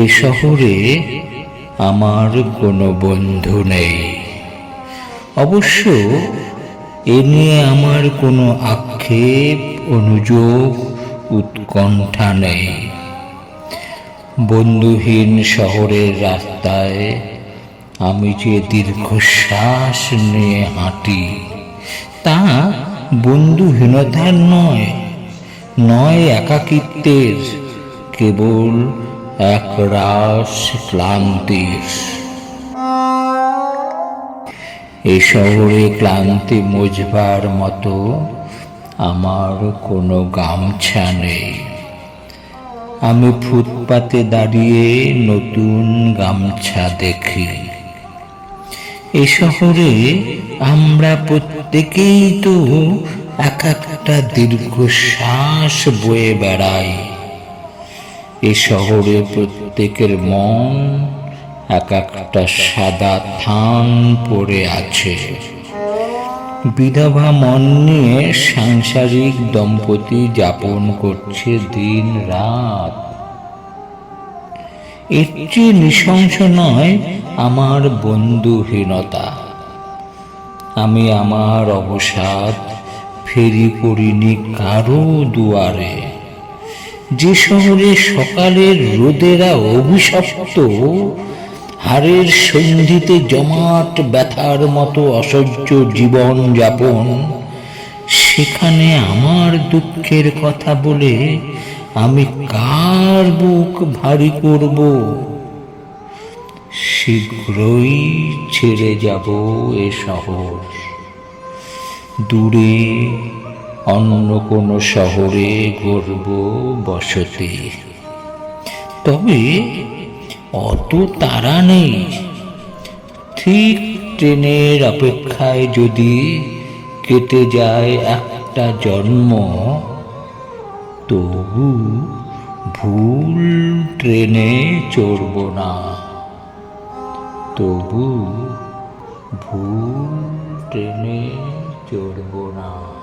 এ শহরে আমার কোনো বন্ধু নেই। অবশ্য এ নিয়ে আমার কোনো আক্ষেপ, অনুযোগ, উৎকণ্ঠা নেই। বন্ধুহীন শহরের রাস্তায় আমি যে দীর্ঘশ্বাস নিয়ে হাঁটি, তা বন্ধুহীনতার নয় নয় একাকিত্বের, কেবল এক রাস ক্লান্তির। এ শহরে ক্লান্তি মুজবার মতো আমার কোনো গামছা নেই। আমি ফুটপাতে দাঁড়িয়ে নতুন গামছা দেখি। এ শহরে আমরা প্রত্যেকেই তো এক একটা দীর্ঘশ্বাস বয়ে বেড়াই। এ শহরে প্রত্যেকের মন এক একটা সাদা থান পড়ে আছে। বিধবা মন নিয়ে সাংসারিক দম্পতি যাপন করছে দিন রাত। চেয়ে নৃশংস নয় আমার বন্ধুহীনতা। আমি আমার অবসাদ ফেরি করিনি কারও দুয়ারে। যে শহরে সকালের রোদেরা অভিশপ্ত, হাড়ের সন্ধিতে জমাট ব্যথার মতো অসহ্য জীবন যাপন, সেখানে আমার দুঃখের কথা বলে আমি কার বুক ভারী করব? শীঘ্রই ছেড়ে যাব এ শহর। দূরে অন্য কোনো শহরে গড়ব বসতি। তবে অত তারা নেই। ঠিক ট্রেনের অপেক্ষায় যদি কেটে যায় একটা জন্ম, তবু ভুল ট্রেনে চড়ব না। তবু ভুল ট্রেনে চড়ব না।